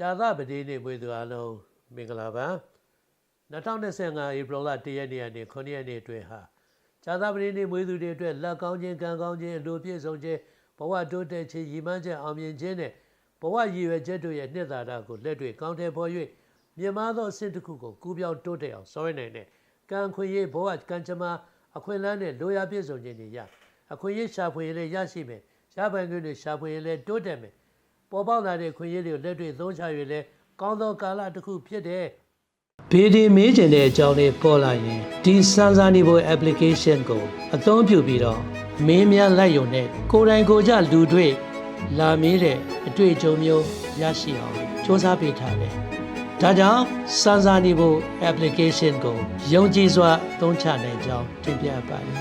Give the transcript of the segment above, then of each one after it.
ဇာသပတိနေ့မွေးသူအလုံးမင်္ဂလာပါ2025ဧပြီလ1ရက်နေ့ကနေ9ရက်နေ့အတွင်းဟာဇာသပတိနေ့မွေးသူတွေအတွက်လက်ကောင်းခြင်းကံကောင်းခြင်းအလိုပြည့်စုံခြင်းဘဝတိုးတက်ခြင်းရည်မှန်းချက်အောင်မြင်ခြင်းနဲ့ဘဝရည်ရွယ်ချက်တို့ရဲ့နှစ်သာရကိုလက်တွေ့ကောင်းတယ်ပေါ်၍မြင်မာသောအဆင့်တစ်ခုကိုကူးပြောင်းတိုးတက်အောင်ဆောင်ရွက်နိုင်တဲ့ကံခွင့်ရေးဘဝကံကြမ္မာအခွင့်အလမ်းနဲ့လိုရာပြည့်စုံခြင်းတွေရအခွင့်အရေးရှာဖွေရင်လည်းရရှိမယ်ရပိုင်ခွင့်တွေရှာဖွေရင်လည်းတိုးတက်မယ် ပေါ်ပေါက်လာတဲ့ခွင့်ရည်တွေကိုလက်တွေ့သုံးချ၍လဲကောင်းသောကာလတစ်ခုဖြစ်တယ်။ဘေဒီမေးကျင်တဲ့အကြောင်းလေးပေါ်လာရင်ဒီစမ်းစာနေဖို့ application ကိုအသုံးပြုပြီးတော့မင်းများလိုက်ရုံနဲ့ကိုယ်တိုင်ကိုယ်ကျလူတွေ့လာမေးတဲ့အတွေ့အကြုံမျိုးရရှိအောင်စ조사ပေးထားတယ်။ဒါကြောင့်စမ်းစာနေဖို့ application ကိုယုံကြည်စွာသုံးချနိုင်ကြောင်းတင်ပြပါတယ်။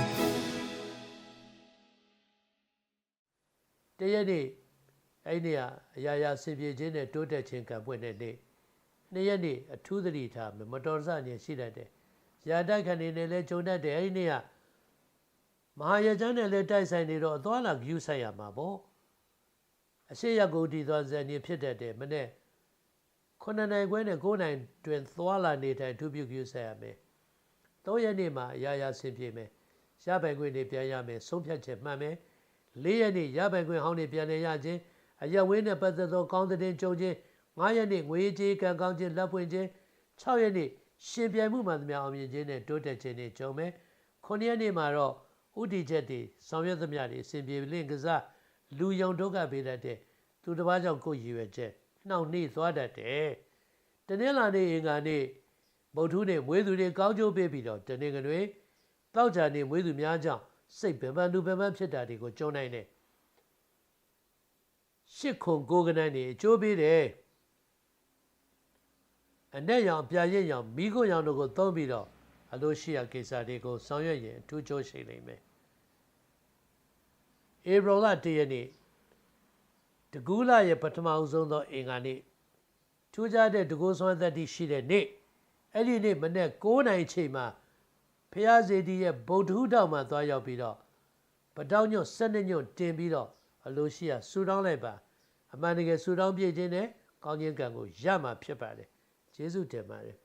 တရက်နေ့ အဲ့ဒီကအရာရာဆင်ပြေခြင်းနဲ့တိုးတက်ခြင်းကံပွင့်တဲ့နေ့နေ့ရက်နေ့အထူးသတိထားမယ်မတော်တဆခြင်းရှိတတ်တယ်။ရာတိုက်ခဏနေနဲ့လည်းဂျုံတတ်တယ်အဲ့ဒီနေ့ကမဟာရကျမ်းနဲ့လည်းတိုက်ဆိုင်နေတော့အသွားလာဂယူဆိုင်ရမှာပေါ့။အရှိရကုတီသွားဇန်နေဖြစ်တတ်တယ်မနေ့9နိုင်ခွဲနဲ့9နိုင်တွင်သွားလာနေတဲ့အထူးပြုဂယူဆိုင်ရမယ်။၃ရက်နေ့မှာအရာရာဆင်ပြေမယ်။ရပိုင်ခွင့်တွေပြန်ရမယ်ဆုံးဖြတ်ချက်မှန်မယ်။၄ရက်နေ့ရပိုင်ခွင့်ဟောင်းတွေပြန်လည်ရခြင်း အရက်ဝင်းနဲ့ပတ်သက်သောကောင်းတဲ့ကြုံခြင်း9ရက်နေ့ငွေကြေးကံကောင်းခြင်းလက်ဖွင့်ခြင်း6ရက်နေ့ရှင်ပြိုင်မှုမှန်သမျှအောင်မြင်ခြင်းနဲ့တိုးတက်ခြင်းတွေကြုံမယ်9ရက်နေ့မှာတော့ဥတီချက်တွေဆောင်ရွက်သမျှတွေအစဉ်ပြေလင့်ကစားလူယုံဒုက္ခပေးတတ်တဲ့သူတစ်ပါးကြောင့်ကိုယ်ရည်ရွယ်ချက်နှောင့်နှေးသွားတတ်တယ်တနင်္လာနေ့အင်္ဂါနေ့ဗုဒ္ဓဟူးနေ့မွေးသူတွေကောင်းကျိုးပေးပြီးတော့တနင်္ဂနွေတောက်ကြနေ့မွေးသူများကြောင့်စိတ်ပင်ပန်းသူပင်ပန်းဖြစ်တာတွေကိုကြုံနိုင်တယ် ရှစ်ခုကိုကနန်းနေအကျိုးပေးတယ်အ내ရောင်ပြရင့်ရောင်မိခွန်းရောင်တို့ကိုသုံးပြီးတော့အလိုရှိရာကိစ္စတွေကိုဆောင်ရွက်ရင်အထူးကျိုးရှိနိုင်မယ်ဧပြီလ၁ရက်နေ့တကူးလာရဲ့ပထမအဆုံးသောအင်္ဂါနေ့ထူးခြားတဲ့တကူးဆွမ်းသက်တည်ရှိတဲ့နေ့အဲ့ဒီနေ့မနေ့9နိုင်ချိန်မှာဖျားစေတီရဲ့ဗုဒ္ဓဟူတောက်မှာသွားရောက်ပြီးတော့ပတောက်ညွတ်၁၂ညွတ်တင်ပြီးတော့အလိုရှိရာဆူတောင်းလိုက်ပါ အမှန်တကယ်ဆူတောင်းပြည့်ခြင်းနဲ့ကောင်းခြင်းကံကိုရမှာဖြစ်ပါတယ်ကျေးဇူးတင်ပါတယ်